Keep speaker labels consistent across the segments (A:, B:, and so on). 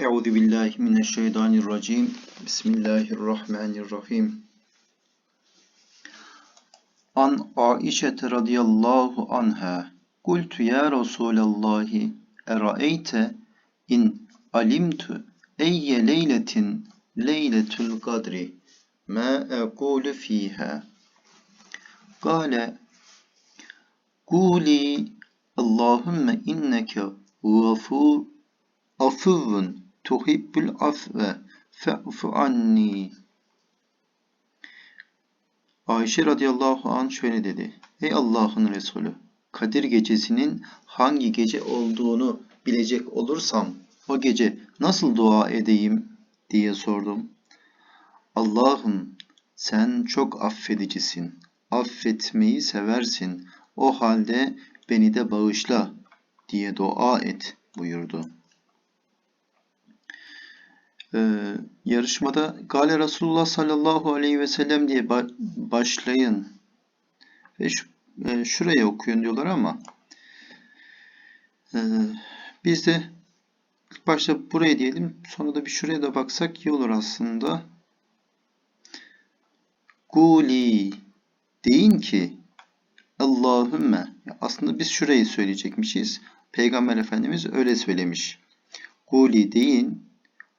A: Euzu billahi mineşşeytanirracim. Bismillahirrahmanirrahim. An Aişe radıyallahu anha. Kultu ya Resulallahi eraeyte in alimtu eyye leyletin leyletul kadri ma ekulu fiha. Kale Kuli Allahümme inneke gafur afuvun tuhibbul afve fe'fu anni. Ayşe radıyallahu an şöyle dedi. Ey Allah'ın Resulü, Kadir gecesinin hangi gece olduğunu bilecek olursam o gece nasıl dua edeyim diye sordum. Allah'ım sen çok affedicisin, affetmeyi seversin. O halde beni de bağışla diye dua et buyurdu. Ee, yarışmada Gale Resulullah sallallahu aleyhi ve sellem diye ba başlayın ve şu, e, şuraya okuyun diyorlar ama e, biz de ilk başta buraya diyelim sonra da bir şuraya da baksak iyi olur aslında. Guli deyin ki Allahümme aslında biz şurayı söyleyecekmişiz. Peygamber Efendimiz öyle söylemiş. Guli deyin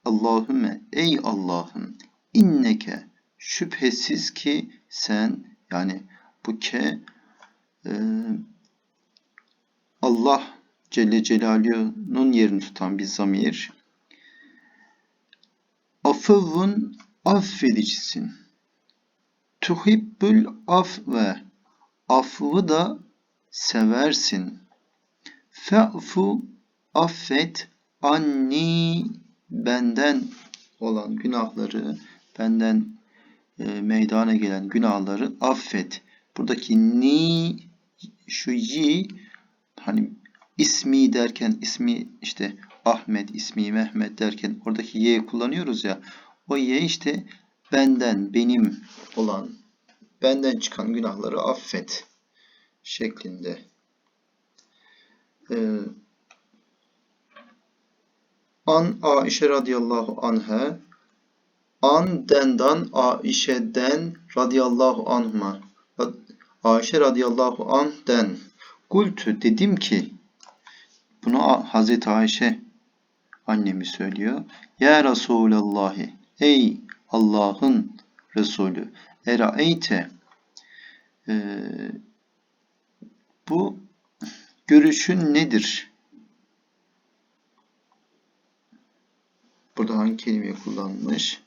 A: Allahümme ey Allah'ım inneke şüphesiz ki sen yani bu ke e, Allah Celle Celaluhu'nun yerini tutan bir zamir. Afıvun affedicisin. Tuhibbül afve affı da seversin. Fe'fu affet anni benden olan günahları, benden e, meydana gelen günahları affet. Buradaki ni, şu yi, hani ismi derken, ismi işte Ahmet, ismi Mehmet derken oradaki y kullanıyoruz ya. O y işte benden, benim olan, benden çıkan günahları affet şeklinde. Ee, An Aişe radıyallahu anha An dendan Aişe'den radıyallahu anhuma Aişe radıyallahu anh'den Kultü dedim ki bunu Hazreti Ayşe annemi söylüyor. Ya Resulallahi ey Allah'ın Resulü eraeyte e, bu görüşün nedir? Hangi kelimeyi kullanmış?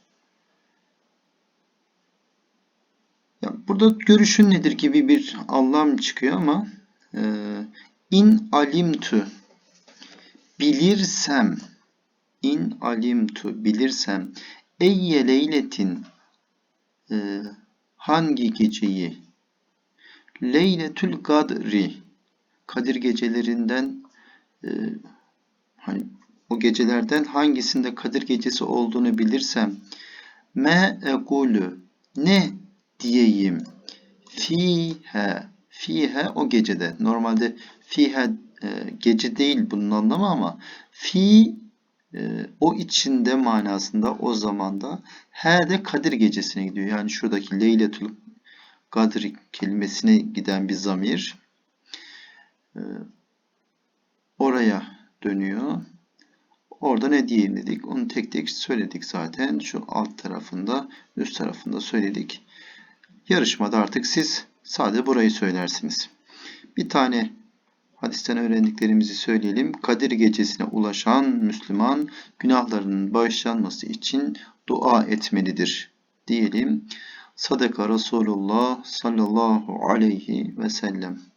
A: Ya burada görüşün nedir gibi bir anlam çıkıyor ama e, in alimtu bilirsem in alimtu bilirsem eyye leyletin e, hangi geceyi leyletül kadri Kadir gecelerinden e, hani o gecelerden hangisinde Kadir gecesi olduğunu bilirsem me ekulu ne diyeyim fihe fihe o gecede normalde fihe e, gece değil bunun anlamı ama fi e, o içinde manasında o zamanda he de Kadir gecesine gidiyor. Yani şuradaki Leyletül Kadir kelimesine giden bir zamir e, oraya dönüyor. Orada ne diyeyim dedik. Onu tek tek söyledik zaten. Şu alt tarafında, üst tarafında söyledik. Yarışmada artık siz sadece burayı söylersiniz. Bir tane hadisten öğrendiklerimizi söyleyelim. Kadir gecesine ulaşan Müslüman günahlarının bağışlanması için dua etmelidir diyelim. Sadaka Resulullah sallallahu aleyhi ve sellem.